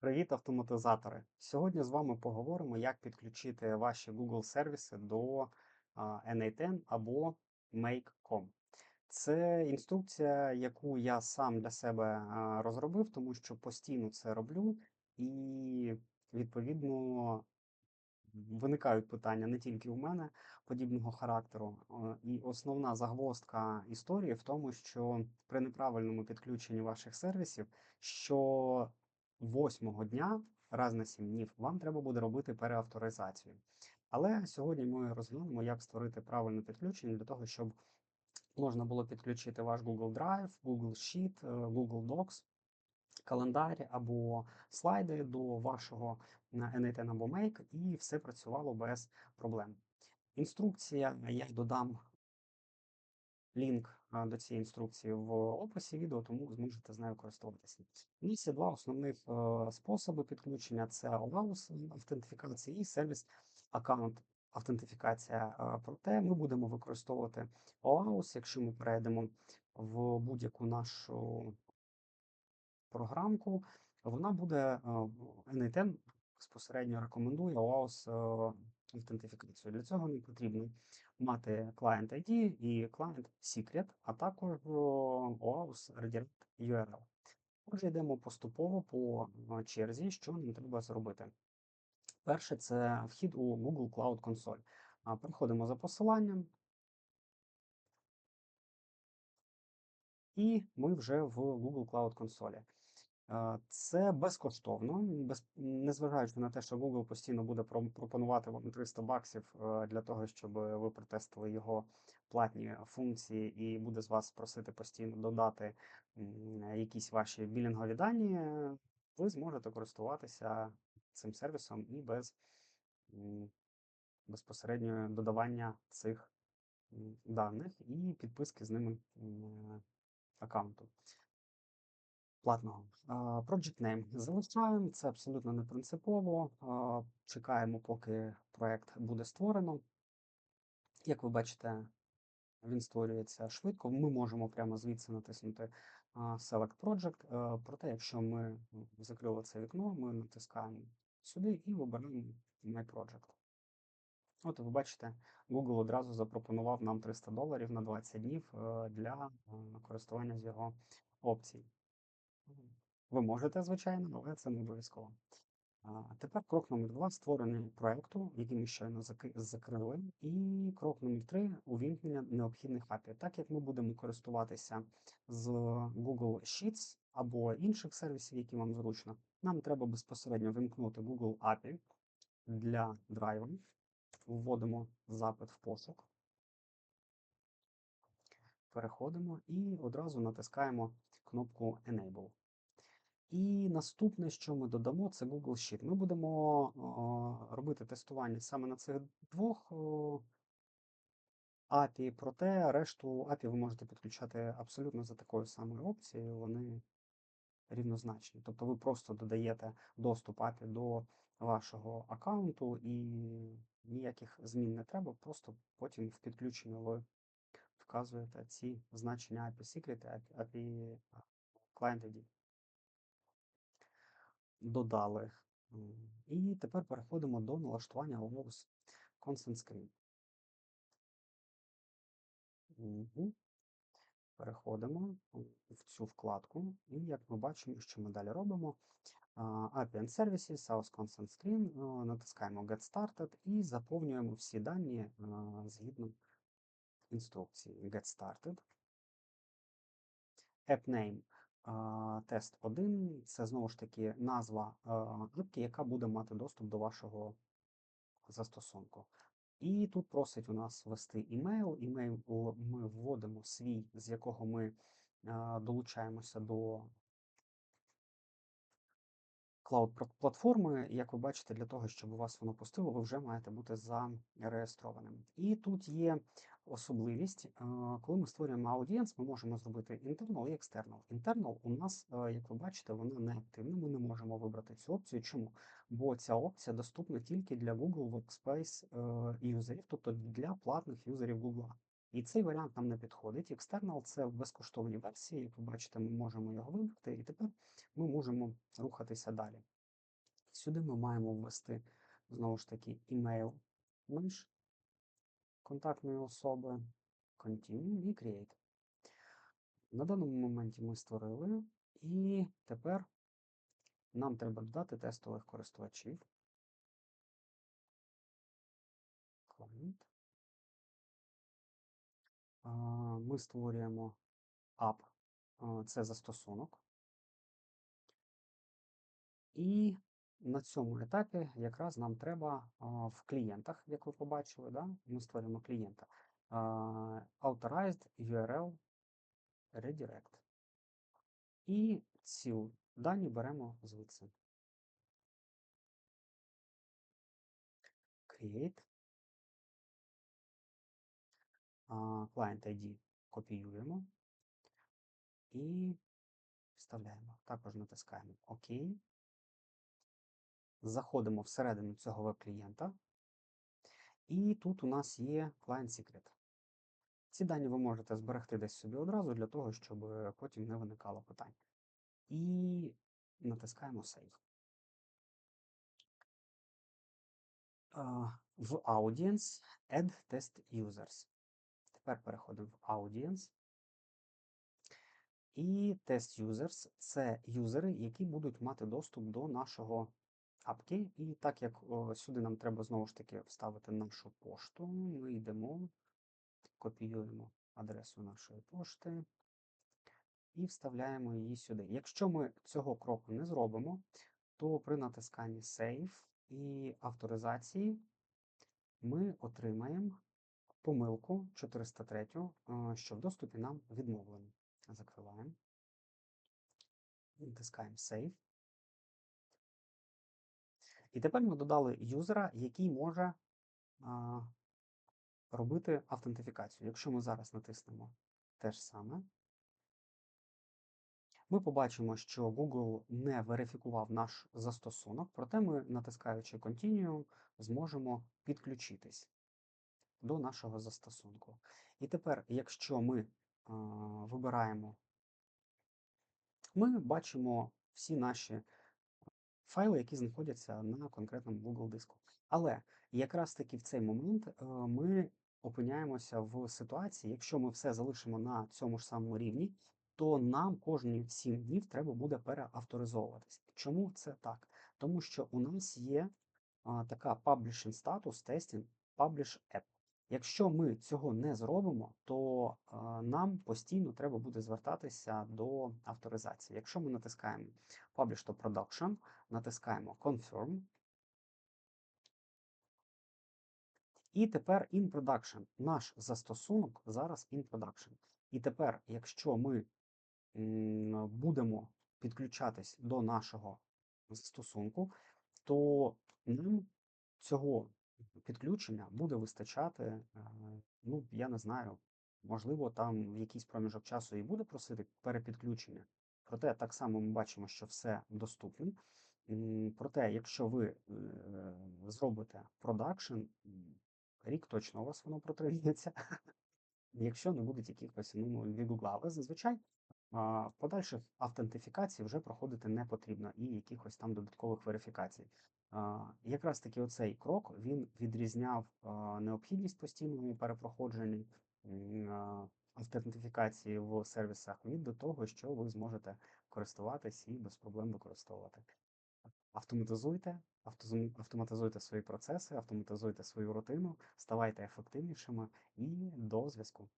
Привіт, автоматизатори! Сьогодні з вами поговоримо, як підключити ваші Google сервіси до а, N8N або Make.com. Це інструкція, яку я сам для себе розробив, тому що постійно це роблю, і відповідно виникають питання не тільки у мене подібного характеру. І основна загвоздка історії в тому, що при неправильному підключенні ваших сервісів, що восьмого дня, раз на сім днів, вам треба буде робити переавторизацію. Але сьогодні ми розглянемо, як створити правильне підключення для того, щоб можна було підключити ваш Google Drive, Google Sheet, е, Google Docs календар або слайди до вашого N8N або Make, і все працювало без проблем. Інструкція, я додам лінк до цієї інструкції в описі відео, тому зможете з нею користуватися. У нас є два основних е, способи підключення: це OAuth автентифікація і сервіс аккаунт автентифікація. Е, Проте ми будемо використовувати OAuth, якщо ми перейдемо в будь-яку нашу програмку, вона буде е, N8N безпосередньо рекомендує OAuth е, автентифікацію. Для цього не потрібно мати client ID і client secret, а також е, OAuth redirect URL. Отже, йдемо поступово по черзі, що нам треба зробити. Перше, це вхід у Google Cloud Console. Переходимо за посиланням. І ми вже в Google Cloud консолі. Це безкоштовно, без, незважаючи на те, що Google постійно буде пропонувати вам 300 баксів е, для того, щоб ви протестили його платні функції, і буде з вас просити постійно додати якісь ваші білінгові дані, ви зможете користуватися цим сервісом і без безпосередньо додавання цих даних і підписки з ними аккаунту платного. Project Name залишаємо, це абсолютно не принципово. Чекаємо, поки проект буде створено. Як ви бачите, він створюється швидко. Ми можемо прямо звідси натиснути Select Project. Проте, якщо ми закрили це вікно, ми натискаємо сюди і вибираємо My Project. От ви бачите, Google одразу запропонував нам 300 доларів на 20 днів е, для е, користування з його опцій. Ви можете, звичайно, але це не обов'язково. Тепер крок номер два створення проєкту, який ми щойно закрили, і крок номер три увімкнення необхідних API. Так як ми будемо користуватися з Google Sheets або інших сервісів, які вам зручно, нам треба безпосередньо вимкнути Google API для драйву. Вводимо запит в пошук, переходимо і одразу натискаємо кнопку Enable. І наступне, що ми додамо, це Google Sheet. Ми будемо о, робити тестування саме на цих двох о, API, проте решту API ви можете підключати абсолютно за такою самою опцією, вони рівнозначні. Тобто ви просто додаєте доступ API до вашого аккаунту і ніяких змін не треба, просто потім в підключенні ви вказуєте ці значення API Secret, API Client ID. Додали. І тепер переходимо до налаштування OAuth Consent Screen. Угу. Переходимо в цю вкладку, і як ми бачимо, що ми далі робимо. API and Services, South Consent Screen, натискаємо Get Started і заповнюємо всі дані згідно інструкції. Get Started. App Name Тест 1 це знову ж таки назва апки, яка буде мати доступ до вашого застосунку. І тут просить у нас ввести імейл. Імейл ми вводимо свій, з якого ми долучаємося до клауд-платформи. Як ви бачите, для того, щоб у вас воно пустило, ви вже маєте бути зареєстрованим. І тут є особливість, е, коли ми створюємо аудієнс, ми можемо зробити internal і external. Internal у нас, е, як ви бачите, вона не активна. Ми не можемо вибрати цю опцію. Чому? Бо ця опція доступна тільки для Google Workspace е, юзерів, тобто для платних юзерів Google. І цей варіант нам не підходить. External – це в безкоштовній версії. Як ви бачите, ми можемо його вибрати, і тепер ми можемо рухатися далі. Сюди ми маємо ввести знову ж таки email миш контактної особи, Continue і Create. На даному моменті ми створили, і тепер нам треба додати тестових користувачів. Client. Ми створюємо app, це застосунок. І на цьому етапі якраз нам треба в клієнтах, як ви побачили, да? ми створюємо клієнта. Authorized URL Redirect. І ці дані беремо звідси. Create. Client ID копіюємо і вставляємо. Також натискаємо ОК. Заходимо всередину цього веб-клієнта. І тут у нас є Client Secret. Ці дані ви можете зберегти десь собі одразу для того, щоб потім не виникало питань. І натискаємо Save. В Audience Add Test Users. Тепер переходимо в Audience. І Test Users це юзери, які будуть мати доступ до нашого апки. І так як о, сюди нам треба знову ж таки вставити нашу пошту, ми йдемо, копіюємо адресу нашої пошти і вставляємо її сюди. Якщо ми цього кроку не зробимо, то при натисканні Save і авторизації ми отримаємо помилку 403, е, що в доступі нам відмовлено. Закриваємо. Натискаємо Save. І тепер ми додали юзера, який може а, робити автентифікацію. Якщо ми зараз натиснемо те ж саме, ми побачимо, що Google не верифікував наш застосунок, проте ми, натискаючи Continue, зможемо підключитись до нашого застосунку. І тепер, якщо ми а, вибираємо, ми бачимо всі наші файли, які знаходяться на конкретному Google диску. Але якраз таки в цей момент е, ми опиняємося в ситуації, якщо ми все залишимо на цьому ж самому рівні, то нам кожні 7 днів треба буде переавторизовуватись. Чому це так? Тому що у нас є а, така publishing status testing publish app. Якщо ми цього не зробимо, то нам постійно треба буде звертатися до авторизації. Якщо ми натискаємо Publish to Production, натискаємо Confirm. І тепер in production. Наш застосунок зараз in production. І тепер, якщо ми будемо підключатись до нашого застосунку, то нам цього підключення буде вистачати, е, ну, я не знаю, можливо, там в якийсь проміжок часу і буде просити перепідключення. Проте так само ми бачимо, що все доступно. Проте, якщо ви е, зробите продакшн, рік точно у вас воно протримається, якщо не будуть якихось ну, від Google. Але зазвичай подальших автентифікацій вже проходити не потрібно і якихось там додаткових верифікацій. Якраз таки оцей крок він відрізняв необхідність постійного перепроходження автентифікації в сервісах від до того, що ви зможете користуватись і без проблем використовувати. Автоматизуйте, автоматизуйте свої процеси, автоматизуйте свою рутину, ставайте ефективнішими і до зв'язку.